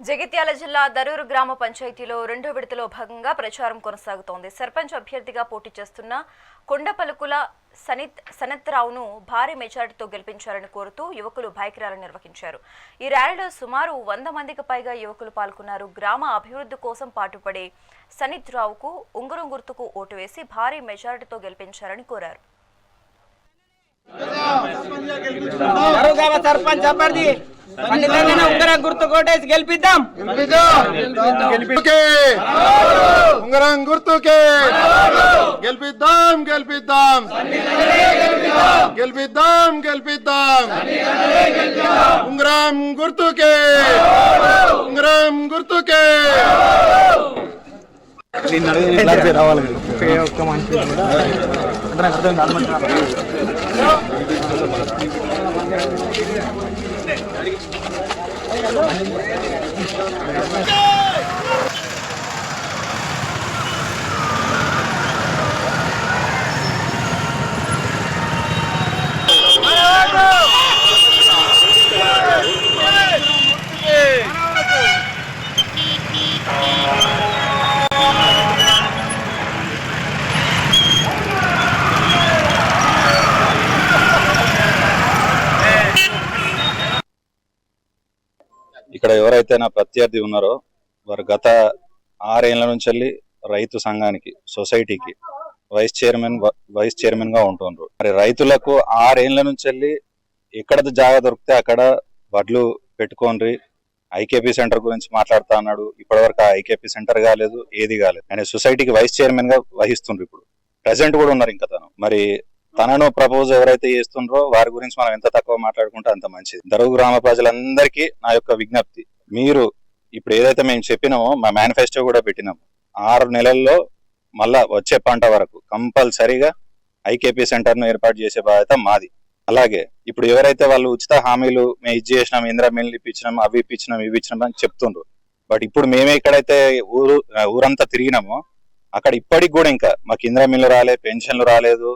జగిత్యాల జిల్లా దరూరు గ్రామ పంచాయతీలో రెండో విడతలో భాగంగా ప్రచారం కొనసాగుతోంది. సర్పంచ్ అభ్యర్థిగా పోటీ చేస్తున్న కొండపలుకుల సనిత్ సనత్రావును భారీ మెజార్టీతో గెలిపించాలని కోరుతూ యువకులు బైక్ ర్యాలీ నిర్వహించారు. ఈ ర్యాలీలో సుమారు వంద మందికి పైగా యువకులు పాల్గొన్నారు. గ్రామ అభివృద్ధి కోసం పాటుపడే సనిత్ రావుకు ఉంగరం గుర్తుకు ఓటు వేసి భారీ మెజార్టీతో గెలిపించాలని కోరారు. సర్పంచ్ అభ్యర్థి. ఉంగరం గుర్తు కొట్టేసి గెలిపిద్దాం. ఉంగరం గుర్తుకే. గెలిపిద్దాం గెలిపిద్దాం. గెలిపిద్దాం గెలిపిద్దాం. ఉంగరం గుర్తుకే. ఉంగరం గుర్తుకే. Let's go! ఇక్కడ ఎవరైతే నా ప్రత్యర్థి ఉన్నారో వారు గత ఆరేళ్ళ నుంచి వెళ్ళి రైతు సంఘానికి సొసైటీకి వైస్ చైర్మన్ వైస్ చైర్మన్గా ఉంటుండ్రు మరి రైతులకు ఆరేళ్ళ నుంచి వెళ్ళి ఎక్కడ జాగా దొరికితే అక్కడ వడ్లు పెట్టుకోండి. ఐకేపీ సెంటర్ గురించి మాట్లాడుతా అన్నాడు. ఇప్పటివరకు ఆ ఐకేపీ సెంటర్ కాలేదు ఏది కాలేదు. ఆయన సొసైటీకి వైస్ చైర్మన్గా వహిస్తుండ్రు ఇప్పుడు. ప్రెసెంట్ కూడా ఉన్నారు ఇంకా తను. మరి తనను ప్రపోజ్ ఎవరైతే చేస్తుండ్రో వారి గురించి మనం ఎంత తక్కువ మాట్లాడుకుంటే అంత మంచిది. దరువు గ్రామ ప్రజలందరికీ నా యొక్క విజ్ఞప్తి. మీరు ఇప్పుడు ఏదైతే మేము చెప్పినామో మా మేనిఫెస్టో కూడా పెట్టినాము. ఆరు నెలల్లో మళ్ళా వచ్చే పంట వరకు కంపల్సరీగా ఐకేపీ సెంటర్ను ఏర్పాటు చేసే బాధ్యత మాది. అలాగే ఇప్పుడు ఎవరైతే వాళ్ళు ఉచిత హామీలు మేము ఇది చేసినాం ఇందిరా మిల్లు ఇప్పించినాం అవి ఇప్పించినాం ఇవి ఇచ్చినాం అని చెప్తుండ్రు. బట్ ఇప్పుడు మేమే ఎక్కడైతే ఊరు ఊరంతా తిరిగినామో అక్కడ ఇప్పటికి కూడా ఇంకా మాకు ఇందిరా మిల్లు రాలే పెన్షన్లు రాలేదు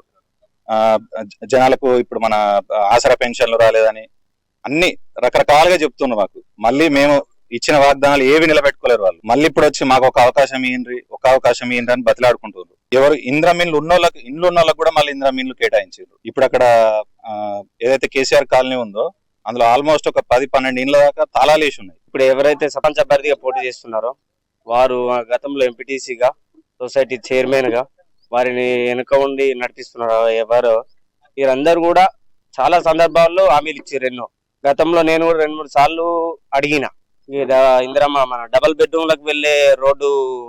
జనాలకు ఇప్పుడు మన ఆసరా పెన్షన్లు రాలేదని అన్ని రకరకాలుగా చెప్తున్నారు మాకు. మళ్ళీ మేము ఇచ్చిన వాగ్దానాలు ఏవి నిలబెట్టుకోలేరు వాళ్ళు. మళ్ళీ ఇప్పుడు వచ్చి మాకు ఒక అవకాశం ఇయ్యండి ఒక అవకాశం ఇయ్యండి అని బతిలాడుకుంటున్నారు. ఎవరు ఇంద్ర మిన్లు ఉన్నోళ్ళకి ఇండ్లు ఉన్న వాళ్ళకి కూడా మళ్ళీ ఇంద్ర మిన్లు కేటాయించారు. ఇప్పుడు అక్కడ ఏదైతే కేసీఆర్ కాలనీ ఉందో అందులో ఆల్మోస్ట్ ఒక పది పన్నెండు ఇండ్ల దాకా తాళాలు వేసి ఉన్నాయి. ఇప్పుడు ఎవరైతే సర్పంచ్ అభ్యర్థిగా పోటీ చేస్తున్నారో వారు ఆ గతంలో ఎంపీటీసీగా సొసైటీ చైర్మన్గా వారిని వెనుక ఉండి నడిపిస్తున్నారు ఎవరు వీరందరూ కూడా చాలా సందర్భాల్లో హామీలు ఇచ్చారు ఎన్నో. గతంలో నేను కూడా రెండు మూడు సార్లు అడిగిన. ఇందిరమ్మ మన డబల్ బెడ్రూమ్లకు వెళ్ళే వెళ్ళే రోడ్డు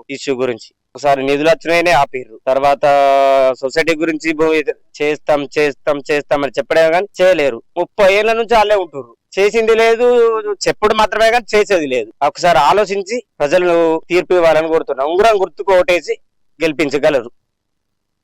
ఇష్యూ గురించి. ఒకసారి నిధులు వచ్చినాయనే ఆపిర్రు. తర్వాత సొసైటీ గురించి చేస్తాం చేస్తాం చేస్తాం అని చెప్పడే కానీ చేయలేరు. ముప్పై ఏళ్ళ నుంచి వాళ్ళే ఉంటుర్రు. చేసింది లేదు చెప్పుడు మాత్రమే కానీ చేసేది లేదు. ఒకసారి ఆలోచించి ప్రజలు తీర్పు ఇవ్వాలని కోరుతున్నా. ఉంగరం గుర్తుకు ఓటేసి గెలిపించగలరు.